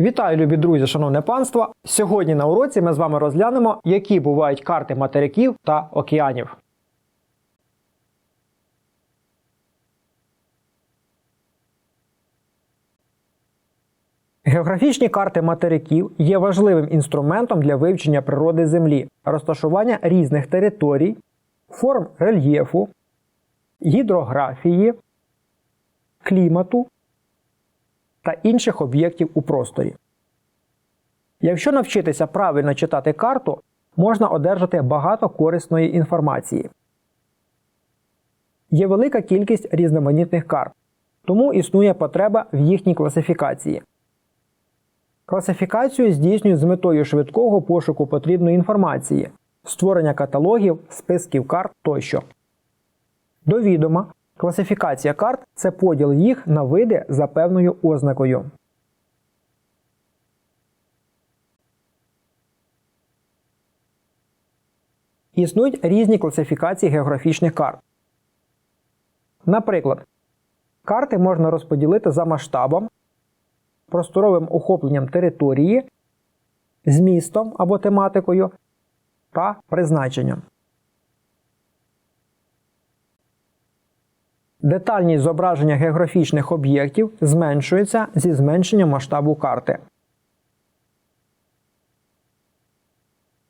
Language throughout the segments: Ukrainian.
Вітаю, любі друзі, шановне панство! Сьогодні на уроці ми з вами розглянемо, які бувають карти материків та океанів. Географічні карти материків є важливим інструментом для вивчення природи Землі, розташування різних територій, форм рельєфу, гідрографії, клімату та інших об'єктів у просторі. Якщо навчитися правильно читати карту, можна одержати багато корисної інформації. Є велика кількість різноманітних карт, тому існує потреба в їхній класифікації. Класифікацію здійснюють з метою швидкого пошуку потрібної інформації, створення каталогів, списків карт тощо. До відома, класифікація карт це поділ їх на види за певною ознакою. Існують різні класифікації географічних карт. Наприклад, карти можна розподілити за масштабом, просторовим охопленням території, змістом або тематикою та призначенням. Детальність зображення географічних об'єктів зменшується зі зменшенням масштабу карти.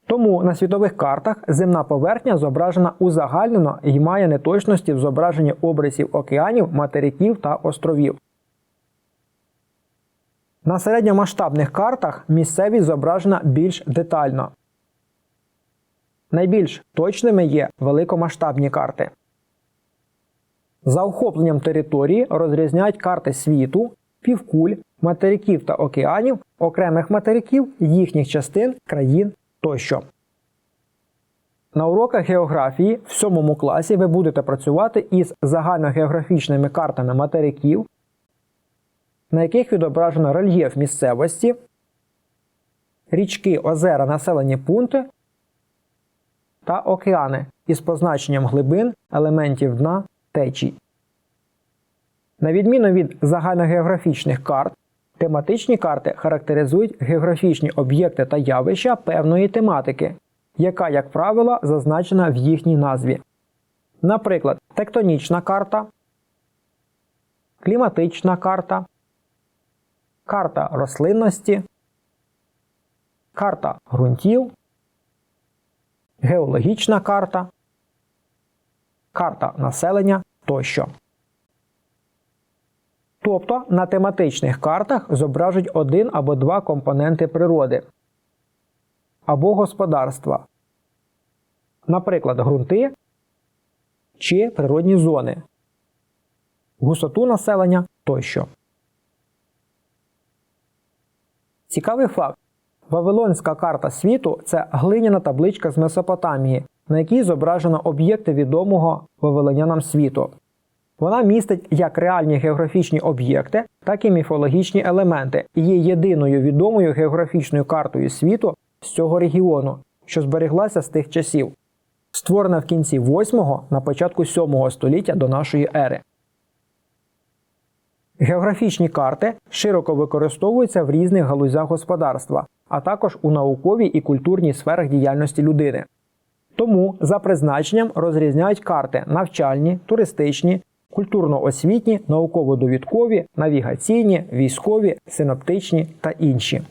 Тому на світових картах земна поверхня зображена узагальнено і має неточності в зображенні обрисів океанів, материків та островів. На середньомасштабних картах місцевість зображена більш детально. Найбільш точними є великомасштабні карти. За охопленням території розрізняють карти світу, півкуль, материків та океанів, окремих материків, їхніх частин, країн тощо. На уроках географії в 7 класі ви будете працювати із загальногеографічними картами материків, на яких відображено рельєф місцевості, річки, озера, населені пункти та океани із позначенням глибин, елементів дна, течій. На відміну від загальногеографічних карт, тематичні карти характеризують географічні об'єкти та явища певної тематики, яка, як правило, зазначена в їхній назві. Наприклад, тектонічна карта, кліматична карта, карта рослинності, карта ґрунтів, геологічна карта, карта населення тощо. Тобто на тематичних картах зображують один або два компоненти природи або господарства, наприклад, ґрунти чи природні зони, гусоту населення тощо. Цікавий факт. Вавилонська карта світу це глиняна табличка з Месопотамії, на якій зображено об'єкти відомого вавилонянам світу. Вона містить як реальні географічні об'єкти, так і міфологічні елементи і є єдиною відомою географічною картою світу з цього регіону, що збереглася з тих часів, створена в кінці 8-го на початку 7-го століття до нашої ери. Географічні карти широко використовуються в різних галузях господарства, а також у науковій і культурній сферах діяльності людини. Тому за призначенням розрізняють карти навчальні, туристичні, культурно-освітні, науково-довідкові, навігаційні, військові, синоптичні та інші.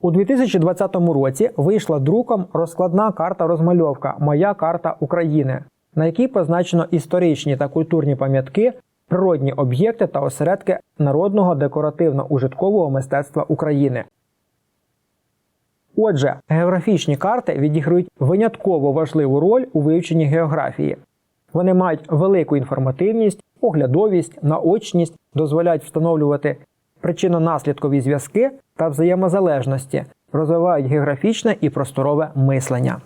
У 2020 році вийшла друком розкладна карта розмальовка Моя карта України, на якій позначено історичні та культурні пам'ятки, природні об'єкти та осередки народного декоративно-ужиткового мистецтва України. Отже, географічні карти відіграють винятково важливу роль у вивченні географії. Вони мають велику інформативність, оглядовість, наочність, дозволяють встановлювати причинно-наслідкові зв'язки та взаємозалежності, розвивають географічне і просторове мислення.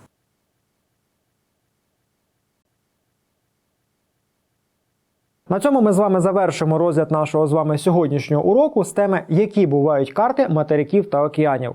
На цьому ми з вами завершимо розгляд нашого з вами сьогоднішнього уроку з теми, які бувають карти материків та океанів.